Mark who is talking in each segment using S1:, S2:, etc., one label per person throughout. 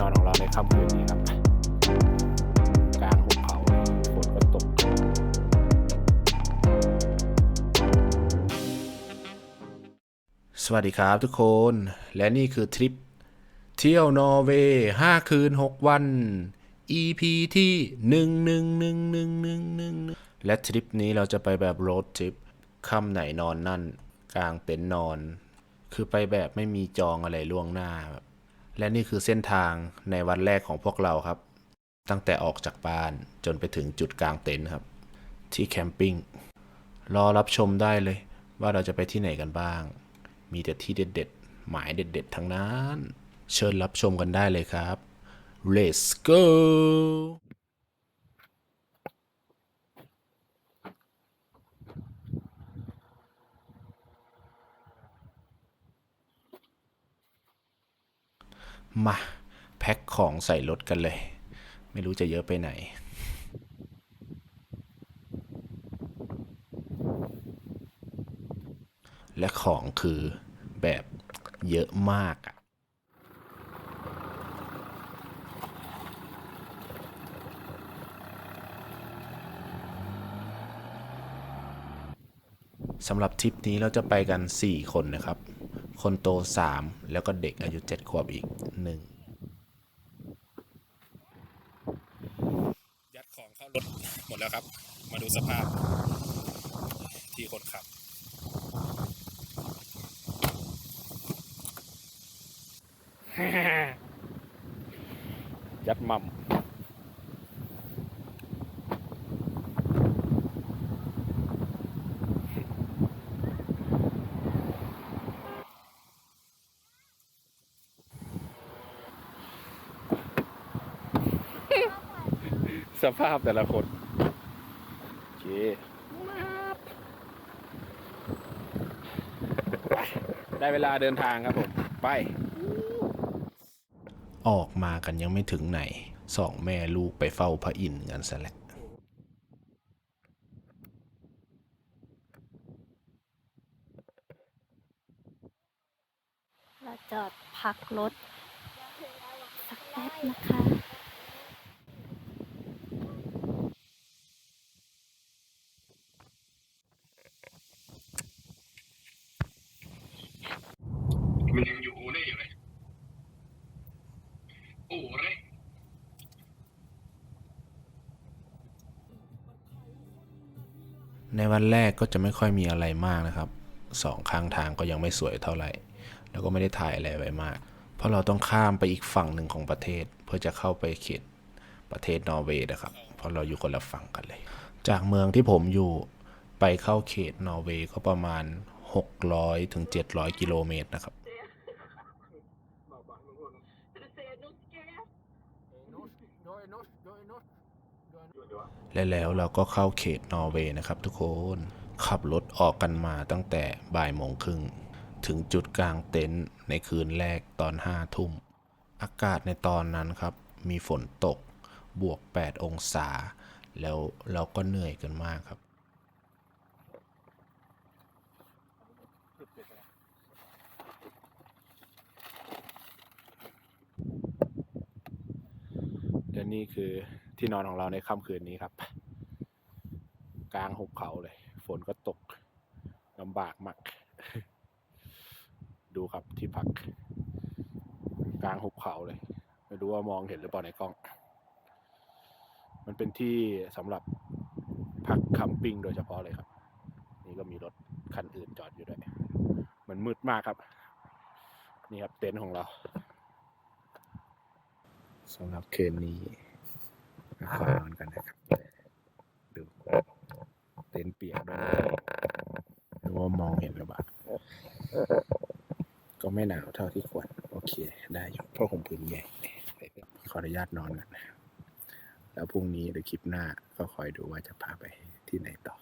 S1: นอนของเราในค่ำคืนนี้ครับ กลางหุบเขาฝนก็ตก สวัสดีครับทุกคน และนี่คือทริป เที่ยวนอร์เวย์ห้าคืนหกวัน EP ที่หนึ่งหนึ่งหนึ่งหนึ่งหนึ่งหนึ่งและทริปนี้เราจะไปแบบโรดทริปค่ำไหนนอนนั่น กลางเต็นท์นอน คือไปแบบไม่มีจองอะไรล่วงหน้าแบบ และนี่คือเส้นทางในวันแรกของพวกเราครับ ตั้งแต่ออกจากบ้านจนไปถึงจุดกลางเต็นท์ครับ ที่แคมปิ้งรอรับชมได้เลย ว่าเราจะไปที่ไหนกันบ้าง มีแต่ที่เด็ดๆ หมายเด็ด ๆ ทั้งนั้น เชิญรับชมกันได้เลยครับ let's go มา แพ็คของใส่รถกันเลย ไม่รู้จะเยอะไปไหนและของคือแบบเยอะมากอะสำหรับทริปนี้เราจะไปกัน 4 คนนะครับ คนโต 3 แล้วก็เด็กอายุ 7 ขวบอีก 1ยัดของเข้ารถหมดแล้วครับ มาดูสภาพที่คนขับ ยัดมั่ม สภาพแต่ละคนโอเคไปได้เวลาเดินทางครับผม ไป ออกมากันยังไม่ถึงไหน สองแม่ลูกไปเฝ้าพระอินทร์กันซะแล้ว
S2: เราจอดพักรถสักแป๊บนะคะ
S3: มันยังอยู่อู่เล่อยู่เลยอู่เล่
S1: ในวันแรกก็จะไม่ค่อยมีอะไรมากนะครับสองข้างทางก็ยังไม่สวยเท่าไหร่ แล้วก็ไม่ได้ถ่ายอะไรไว้มาก เพราะเราต้องข้ามไปอีกฝั่งหนึ่งของประเทศ เพื่อจะเข้าไปเขตประเทศนอร์เวย์นะครับ เพราะเราอยู่คนละฝั่งกันเลย จากเมืองที่ผมอยู่ไปเข้าเขตนอร์เวย์ก็ประมาณ 600ถึง700 กิโลเมตรนะครับ และแล้วเราก็เข้าเขตนอร์เวย์นะครับทุกคน ขับรถออกกันมาตั้งแต่บ่ายโมงครึ่ง ถึงจุดกลางเต็นท์ในคืนแรกตอนห้าทุ่ม อากาศในตอนนั้นครับ มีฝนตก บวก 8 องศา แล้วเราก็เหนื่อยกันมากครับและนี่คือ ที่นอนของเราในค่ำคืนนี้ครับ กลางหุบเขาเลย ฝนก็ตกลำบากมาก ดูครับที่พัก กลางหุบเขาเลย ไม่รู้ว่ามองเห็นหรือเปล่าในกล้อง มันเป็นที่สำหรับพักคัมปิ้งโดยเฉพาะเลยครับ นี่ก็มีรถคันอื่นจอดอยู่ด้วย มันมืดมากครับ นี่ครับเต็นท์ของเราสำหรับคืนนี้ มาขอนอนกันนะครับ ดูเต็นท์เปียกด้วยดูว่ามองเห็นหรือเปล่าก็ไม่หนาวเท่าที่ควร โอเค ได้อยู่เพราะผมพื้นใหญ่ขออนุญาตนอนกันนะแล้วพรุ่งนี้หรือคลิปหน้าก็คอยดูว่าจะพาไปที่ไหนต่อ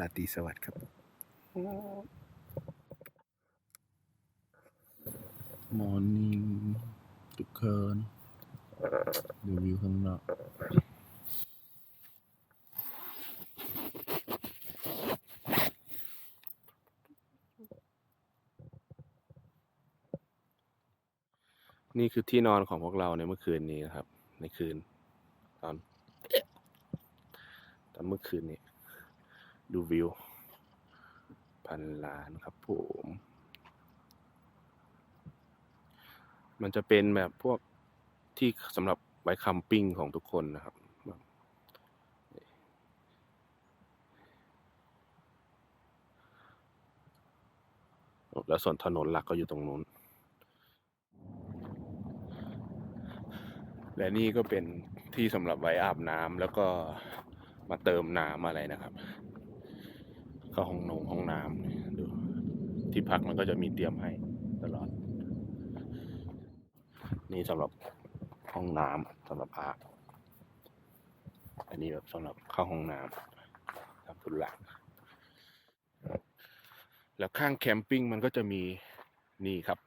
S1: ลาตรีสวัสดิ์ครับ มอร์นิ่งทุกคน ดูวิวข้างนอกนี่คือที่นอนของพวกเราในเมื่อคืนนี้นะครับ ในคืน ตอนเอ๊ะตอนเมื่อคืนนี้ดูวิว พันล้านครับผม มันจะเป็นแบบพวก ที่สำหรับไว้คัมปิ้งของทุกคนนะครับแล้วส่วนถนนหลักก็อยู่ตรงนู้น และนี่ก็เป็นที่สำหรับไว้อาบน้ำแล้วก็มาเติมน้ำอะไรนะครับ ก็ห้องนงห้องน้ำดูที่พักมันก็จะมีเตรียมให้ตลอด นี่สำหรับ ห้องน้ำสำหรับอาบอันนี้แบบสำหรับเข้าห้องน้ำทำธุระแล้วข้างแคมปิ้งมันก็จะมีนี่ครับ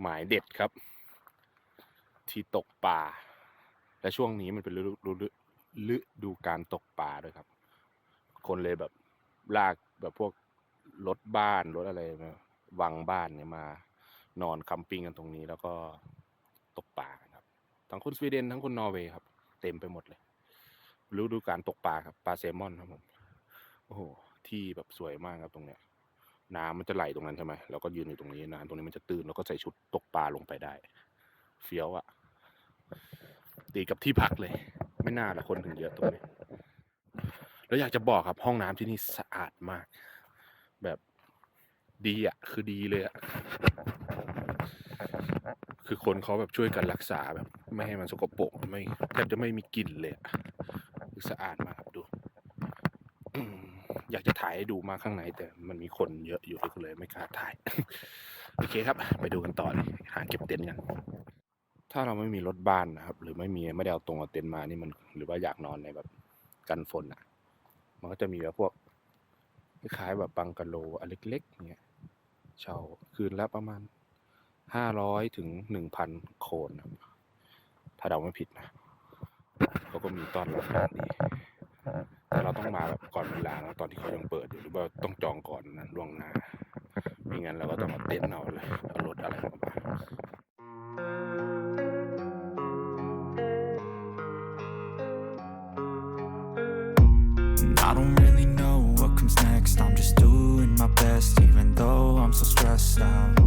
S1: หมายเด็ดครับ ที่ตกปลาและช่วงนี้มันเป็นฤดูฤดูฤดูการตกปลาด้วยครับ คนเลยแบบลากแบบพวกรถบ้านรถอะไรมาวังบ้านเนี่ยมา นอนคัมปิ้งกันตรงนี้แล้วก็ตกปลา ทั้งคนสวีเดนทั้งคนนอร์เวย์ครับ เต็มไปหมดเลยฤดูการตกปลาครับปลาแซลมอนครับผมโอ้โหที่แบบสวยมากครับตรงเนี้ย น้ำมันจะไหลตรงนั้นใช่ไหมเราก็ยืนอยู่ตรงนี้น้ำตรงนี้มันจะตื้นแล้วก็ใส่ชุดตกปลาลงไปได้ เฟี้ยวอะตีกับที่พักเลย ไม่น่าละคนถึงเยอะตรงนี้ แล้วอยากจะบอกครับ ห้องน้ำที่นี่สะอาดมาก แบบดีอะคือดีเลยอะ คือคนเขาแบบช่วยกันรักษาแบบไม่ให้มันสกปรกไม่แทบจะไม่มีกลิ่นเลยคือสะอาดมากครับดู อยากจะถ่ายให้ดูมาข้างในแต่มันมีคนเยอะอยู่ก็เลยไม่กล้าถ่าย โอเคครับ ไปดูกันต่อเลยหาเก็บเต็นท์กันถ้าเราไม่มีรถบ้านนะครับ หรือไม่มีไม่ได้เอาตรงเอาเต็นท์มานี่มัน หรือว่าอยากนอนในแบบกันฝนอะ มันก็จะมีแบบพวกคล้ายแบบบังกะโลอันเล็กๆเงี้ยเช่าคืนละประมาณ ห้าร้อยถึงหนึ่งพันโคนถ้าเดาไม่ผิดนะเขาก็มีต้อนรับอย่างดีแต่เราต้องมาแบบก่อนเวลาแล้วตอนที่เขายังเปิดอยู่หรือว่าต้องจองก่อนนะล่วงหน้าไม่งั้นเราก็ต้องเอาเต็นเอาเลยเอารถอะไรมา
S4: I'm just doing my best, even though I'm so stressed out.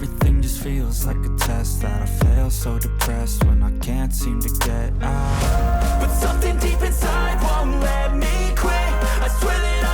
S4: Everything just feels like a test that I fail so depressed when I can't seem to get out. But something deep inside won't let me quit. I swear that